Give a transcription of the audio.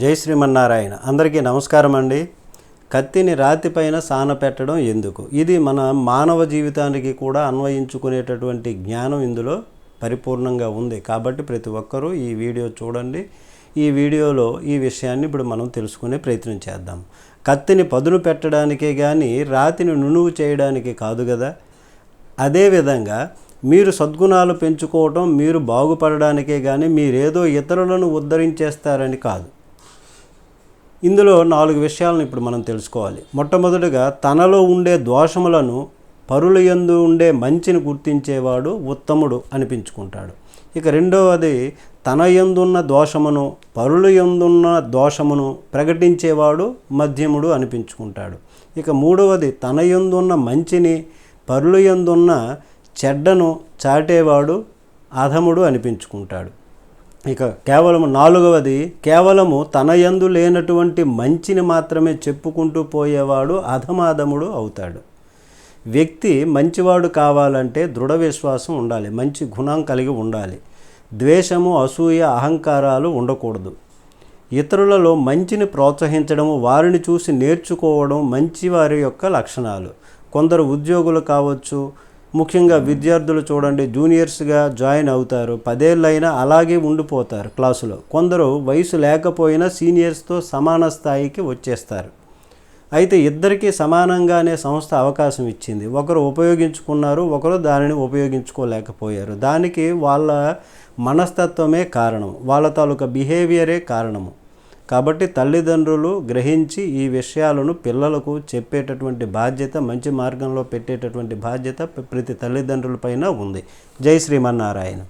జై శ్రీమన్నారాయణ. అందరికీ నమస్కారం అండి. కత్తిని రాతిపైన సాన పెట్టడం ఎందుకు? ఇది మన మానవ జీవితానికి కూడా అన్వయించుకునేటటువంటి జ్ఞానం ఇందులో పరిపూర్ణంగా ఉంది. కాబట్టి ప్రతి ఒక్కరూ ఈ వీడియో చూడండి. ఈ వీడియోలో ఈ విషయాన్ని ఇప్పుడు మనం తెలుసుకునే ప్రయత్నం చేద్దాం. కత్తిని పదును పెట్టడానికే కానీ రాతిని నునువు చేయడానికి కాదు కదా అదేవిధంగా మీరు సద్గుణాలు పెంచుకోవటం మీరు బాగుపడడానికే కానీ మీరేదో ఇతరులను ఉద్ధరించేస్తారని కాదు. ఇందులో నాలుగు విషయాలను ఇప్పుడు మనం తెలుసుకోవాలి. మొట్టమొదటిగా తనలో ఉండే దోషములను పరుల యందు ఉండే మంచిని గుర్తించేవాడు ఉత్తముడు అనిపించుకుంటాడు. ఇక రెండవది తన యందున్న దోషమును పరుల యందున్న దోషమును ప్రకటించేవాడు మధ్యముడు అనిపించుకుంటాడు. ఇక మూడవది తన యందున్న మంచిని పరుల యందున్న చెడ్డను చాటేవాడు అధముడు అనిపించుకుంటాడు. ఇక కేవలం నాలుగవది కేవలము తన యందు లేనటువంటి మంచిని మాత్రమే చెప్పుకుంటూ పోయేవాడు అధమాధముడు అవుతాడు. వ్యక్తి మంచివాడు కావాలంటే దృఢ విశ్వాసం ఉండాలి మంచి గుణం కలిగి ఉండాలి. ద్వేషము అసూయ అహంకారాలు ఉండకూడదు. ఇతరులలో మంచిని ప్రోత్సహించడము వారిని చూసి నేర్చుకోవడం మంచి వారి యొక్క లక్షణాలు. కొందరు ఉద్యోగులు కావచ్చు ముఖ్యంగా విద్యార్థులు చూడండి జూనియర్స్గా జాయిన్ అవుతారు. పదేళ్ళైనా అలాగే ఉండిపోతారు క్లాసులో. కొందరు వయసు లేకపోయినా సీనియర్స్తో సమాన స్థాయికి వచ్చేస్తారు. అయితే ఇద్దరికీ సమానంగానే సంస్థ అవకాశం ఇచ్చింది. ఒకరు ఉపయోగించుకున్నారు ఒకరు దానిని ఉపయోగించుకోలేకపోయారు. దానికి వాళ్ళ మనస్తత్వమే కారణం. వాళ్ళ తాలూకా బిహేవియరే కారణము. కాబట్టి తల్లిదండ్రులు గ్రహించి ఈ విషయాలను పిల్లలకు చెప్పేటటువంటి బాధ్యత మంచి మార్గంలో పెట్టేటటువంటి బాధ్యత ప్రతి తల్లిదండ్రులపైన ఉంది. జై శ్రీమన్నారాయణ.